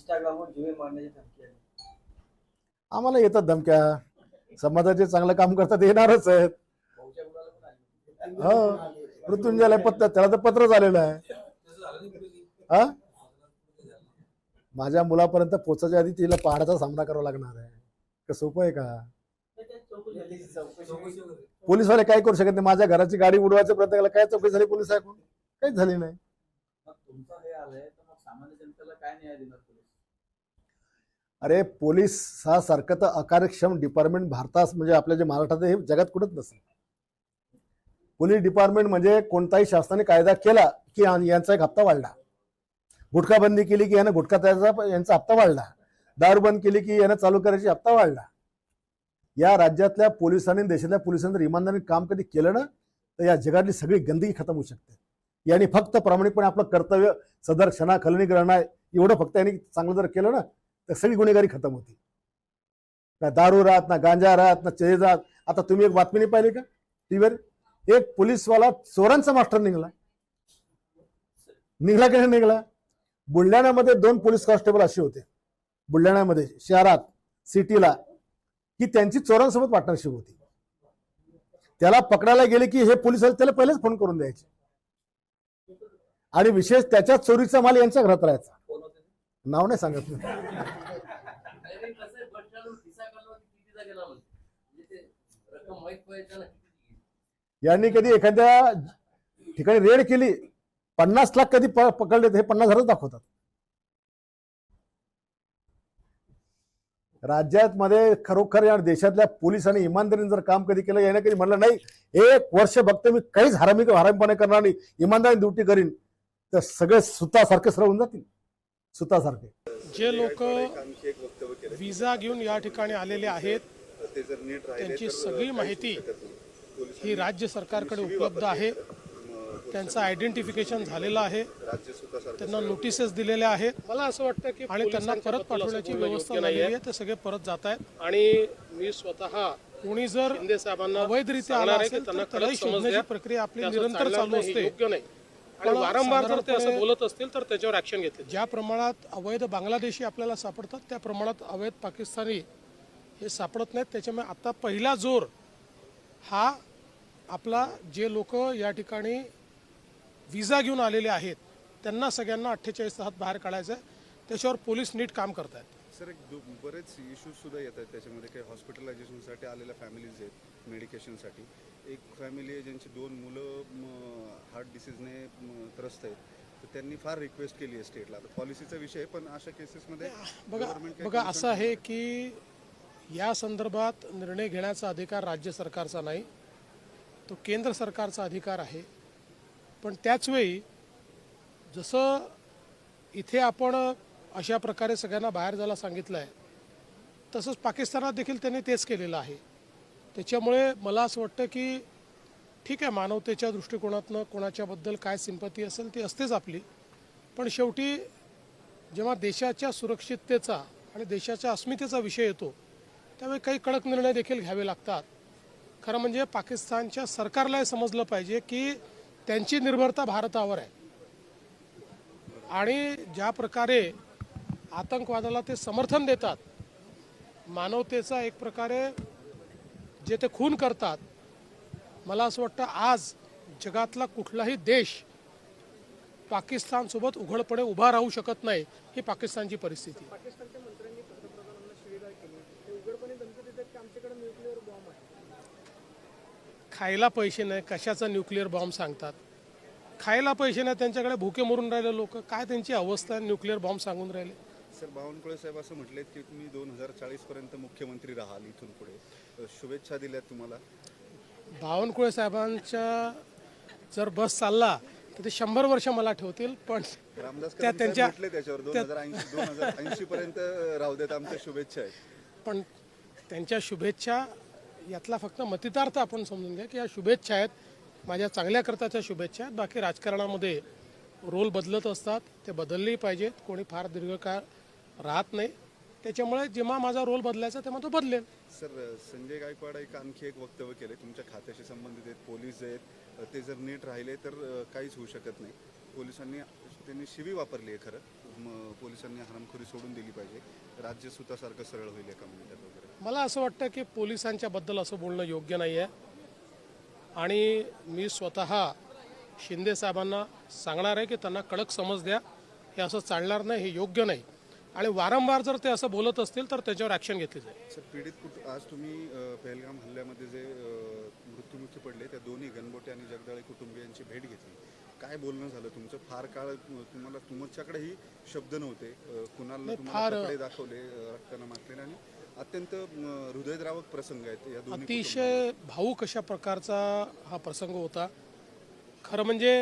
इंस्टाग्रामवर जुवे मारण्याची धमकी आली आम्हाला येतात धमक्या. समाजाचे चांगलं काम करतात येणारच आहेत. भाऊच्या मुलाला पण आली. हो. मृत्युंजयला पत्र त्याला तर पत्र झालेलं आहे. हा? माझ्या मुलापर्यंत पोचायच्या आधी तिला पहाडाचा सामना करावा लागणार आहे. का सोपं आहे का? चौकशी चौकशी पोलीसवाले काय करू शकत नाही? माझ्या घराची गाडी उडवायचा प्रयत्न केला काय चौकशी झाली? पोलीस ऐकून काहीच झाली नाही. मग तुमचं हे आलंय तर मग सामान्य जनतेला काय न्याय देणार पोलीस? अरे पोलीस हा सारखं तर अकार्यक्षम डिपार्टमेंट भारतात म्हणजे आपल्या जे महाराष्ट्रात हे जगात कुठंच नसेल. पोलीस डिपार्टमेंट म्हणजे कोणताही शासनाने कायदा केला की यांचा एक हप्ता वाढला. गुटखा बंदी केली की यानं गुटखा त्याचा यांचा हप्ता वाढला. दारू बंद केली की यानं चालू करायची हप्ता वाढला. या राज्यातल्या पोलिसांनी देशातल्या पोलिसांनी इमानदारी इमानदारीने काम कधी केलं ना तर या जगातली सगळी गंदगी खतम होऊ शकते. यांनी फक्त प्रामाणिकपणे आपलं कर्तव्य सदर क्षणा खलनी आहे. एवढं फक्त यांनी चांगलं जर केलं ना तर सगळी गुन्हेगारी खतम होती. ना दारू राहत ना गांजा राहत ना चेज राहत आता तुम्ही एक बातमी नाही पाहिली का? टीव्हीवर एक पोलीसवाला चोरांचा मास्टर निघाला. निघाला की नाही निघाला? बुलढाण्यामध्ये दोन पोलीस कॉन्स्टेबल असे होते. बुलढाण्यामध्ये शहरात सिटीला की त्यांची चोरांसोबत पार्टनरशिप होती. त्याला पकडायला गेले की हे पोलीस त्याला पहिलेच फोन करून द्यायचे. आणि विशेष त्याच्या चोरीचा माल यांच्या घरात राहायचा. नाव नाही सांगत. म्हणजे. यांनी कधी एखाद्या ठिकाणी रेड केली पन्नास लाख कधी पकडले हे पन्नास हजारच दाखवतात. राज्यात मध्ये खरोखर या देशातल्या पोलिसांनी इमानदारीने जर काम कधी केलं याने कधी म्हणलं नाही एक वर्ष बघते मी काहीच हरामी हरामीपणे करणार नाही इमानदारी ड्युटी करीन. तर सगळे सुतासारखे सरळ होऊन जातील. सुतासारखे. जे लोक विजा घेऊन या ठिकाणी आलेले आहेत ते जर नीट राहिले त्यांची सगळी माहिती नाही. ही राज्य सरकारकडे उपलब्ध आहे. त्यांचं आयडेंटिफिकेशन झालेलं आहे. त्यांना नोटिसेस दिलेल्या आहेत. मला असं वाटतं की आणि त्यांना परत पाठवण्याची व्यवस्था झालेली आहे ते सगळे परत जात आहेत. आणि मी स्वतः कोणी जर शिंदे साहेबांना अवैधरित्या आला असेल तर त्यांना त्यालाही शोधण्याची. प्रक्रिया आपली निरंतर चालू नाही, हे असते. योग्य नाही. आणि वारंवार जर ते असं बोलत असतील तर त्याच्यावर ऍक्शन घेतली ज्या प्रमाणात अवैध बांगलादेशी आपल्याला सापडतात त्या प्रमाणात अवैध पाकिस्तानी हे सापडत नाहीत. त्याच्यामुळे आता पहिला जोर हा आपला जे लोक या ठिकाणी विजा घेऊन आलेले आहेत त्यांना सगळ्यांना अठ्ठेचाळीस तासात बाहेर काढायचं आहे त्याच्यावर पोलीस नीट काम करत आहेत सर एक दो- बरेच इश्यूज सुद्धा येत आहेत त्याच्यामध्ये. काही हॉस्पिटलायझेशनसाठी आलेल्या फॅमिलीज आहेत मेडिकेशनसाठी एक फॅमिली आहे ज्यांची दोन मुलं हार्ट डिसीजने त्रस्त आहेत. तर त्यांनी फार रिक्वेस्ट केली आहे स्टेटला आता पॉलिसीचा विषय आहे, पण अशा केसेसमध्ये बघा बघा असं आहे की या संदर्भात निर्णय घेण्याचा अधिकार राज्य सरकारचा नाही. तो केंद्र सरकारचा अधिकार आहे. पण त्याचवेळी जसं इथे आपण अशा प्रकारे सगळ्यांना बाहेर जायला सांगितलं आहे तसंच पाकिस्तानात देखील त्यांनी तेच केलेलं आहे. त्याच्यामुळे मला असं वाटतं की ठीक आहे मानवतेच्या दृष्टिकोनातनं कोणाच्याबद्दल काय सिंपती असेल ती असतेच आपली. पण शेवटी जेव्हा देशाच्या सुरक्षिततेचा आणि देशाच्या अस्मितेचा विषय येतो त्यावेळी काही कडक निर्णय देखील घ्यावे लागतात. खरं म्हणजे पाकिस्तानच्या सरकारलाही समजलं पाहिजे की त्यांची निर्भरता भारतावर आहे. आणि ज्या प्रकारे आतंकवादाला ते समर्थन देतात. मानवतेचा एक प्रकारे जे ते खून करतात मला असं वाटतं आज जगातला कुठलाही देश पाकिस्तानसोबत उघडपणे उभा राहू शकत नाही ही पाकिस्तानची परिस्थिती. खायला पैसे नाही कशाचा न्यूक्लिअर बॉम्ब सांगतात? खायला पैसे नाही त्यांच्याकडे भुके मरून राहिले लोक. काय त्यांची अवस्था न्यूक्लिअर बॉम्ब सांगून राहिले? सर बावनकुळे साहेब असं म्हटलेत की तुम्ही दोन हजार चाळीस पर्यंत मुख्यमंत्री राहाल इथून पुढे. शुभेच्छा दिल्यात तुम्हाला. बावनकुळे साहेबांच्या जर बस चालला तर ते शंभर वर्ष मला ठेवतील पण रामदास त्या त्यांच्या म्हटले त्याच्यावर दोन हजार ऐंशी दोन हजार ऐंशी पर्यंत राहू देत आमच्या शुभेच्छा आहेत. पण त्यांच्या शुभेच्छा यातला फक्त मतितार्थ आपण समजून घ्या की या शुभेच्छा आहेत. माझ्या चांगल्या करताच्या शुभेच्छा आहेत. बाकी राजकारणामध्ये रोल बदलत असतात ते बदललेही पाहिजेत. कोणी फार दीर्घकाळ राहत नाही. त्याच्यामुळे जेव्हा माझा रोल बदलायचा तेव्हा तो बदलेल. सर संजय गायकवाड एक आणखी एक वक्तव्य केले तुमच्या खात्याशी संबंधित आहेत पोलीस आहेत. ते जर नीट राहिले तर काहीच होऊ शकत नाही. पोलिसांनी त्यांनी शिवी वापरली आहे खरं. पोलिसांनी हरामखोरी सोडून दिली पाहिजे. राज्य सुतासारखं सरळ होईल एका मिनिटात वगैरे. मला असं वाटतं की पोलिसांच्या बद्दल असं बोलणं योग्य नाही आहे आणि मी स्वतः शिंदे साहेबांना सांगणार आहे की त्यांना कडक समज द्या. हे असं चालणार नाही हे योग्य नाही. आणि वारंवार जर ते असं बोलत असतील तर त्याच्यावर ॲक्शन घेतली जाईल. सर पीडित कुट आज तुम्ही पहलगाम हल्ल्यामध्ये जे मृत्युमुखी पडले त्या दोन्ही गणबोटे आणि जगदाळे कुटुंबियांची भेट घेतली. काय बोलणं झालं तुमचं? फार काळ तुम्हाला तुमच्याकडेही शब्द नव्हते. कुणाला फार- दाखवले रक्तानं माखलेले आणि अत्यंत हृदयद्रावक प्रसंग आहेत या दोन्ही अतिशय भाऊक अशा प्रकारचा हा प्रसंग होता. खरं म्हणजे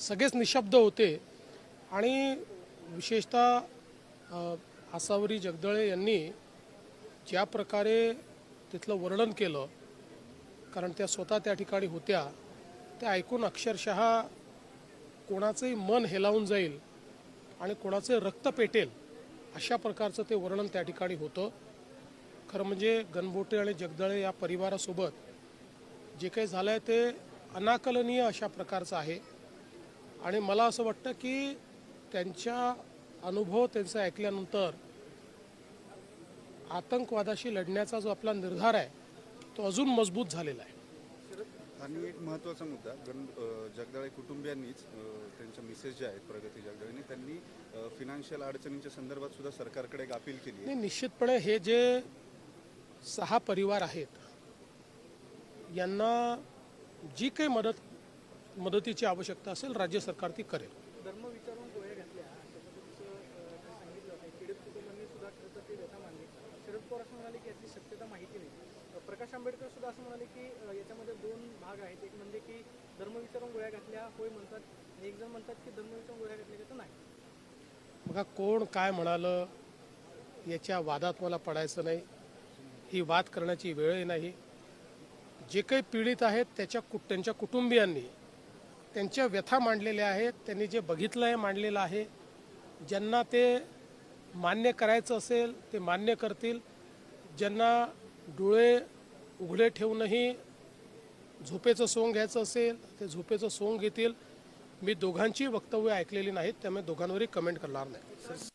सगळेच निशब्द होते आणि विशेषतः आसावरी जगदळे यांनी ज्या प्रकारे तिथलं वर्णन केलं कारण त्या स्वतः त्या ठिकाणी होत्या त्या ऐकून अक्षरशः कोणाचंही मन हेलावून जाईल आणि कोणाचे रक्त पेटेल अशा प्रकारचं ते वर्णन त्या ठिकाणी होतं. खरं म्हणजे गणबोटे आणि जगदळे या परिवारासोबत जे काही झालं आहे ते अनाकलनीय अशा प्रकारचं आहे. आणि मला असं वाटतं की त्यांच्या अनुभव त्यांचा ऐकल्यानंतर आतंकवादाशी लढण्याचा जो आपला निर्धार आहे तो अजून मजबूत झालेला आहे. आणि एक महत्त्वाचा मुद्दा जगदाळे कुटुंबियांनीच त्यांच्या मिसेस ज्या आहेत प्रगती जगदाळेंनी त्यांनी फिनान्शियल अडचणींच्या संदर्भात सुद्धा सरकारकडे अपील केली नाही निश्चितपणे हे जे सहा परिवार आहेत यांना जी काही मदत मदतीची आवश्यकता असेल राज्य सरकार ती करेल धर्म विचारून गोळ्या घातल्या असं पद्धतीचं अं, त्यांनी सांगितलं होतं पीडित कुटुंबांनी सुद्धा खरं तर ते व्यथा मांडली शरद पवार असं म्हणाले की याची शक्यता माहिती नाही. प्रकाश आंबेडकर सुद्धा असं म्हणाले की याच्यामध्ये दोन भाग आहेत. एक म्हणजे की धर्मविचारून गोळ्या घातल्या होय म्हणतात एक जण म्हणतात की धर्मविचारून गोळ्या घातल्या तर नाही. बघा कोण काय म्हणालं याच्या वादात मला पडायचं नाही. ही वाद करण्याची वेळही नाही. जे काही पीडित आहेत त्याच्या कु त्यांच्या कुटुंबियांनी त्यांच्या व्यथा मांडलेल्या आहेत त्यांनी जे बघितलं आहे मांडलेलं आहे. ज्यांना ते मान्य करायचं असेल ते मान्य करतील. ज्यांना डोळे उघडे ठेवूनही झोपेचं सोंग घ्यायचं असेल ते झोपेचं सोंग घेतील. मी दोघांची वक्तव्य ऐकलेली नाहीत त्यामुळे दोघांवरही कमेंट करणार नाही.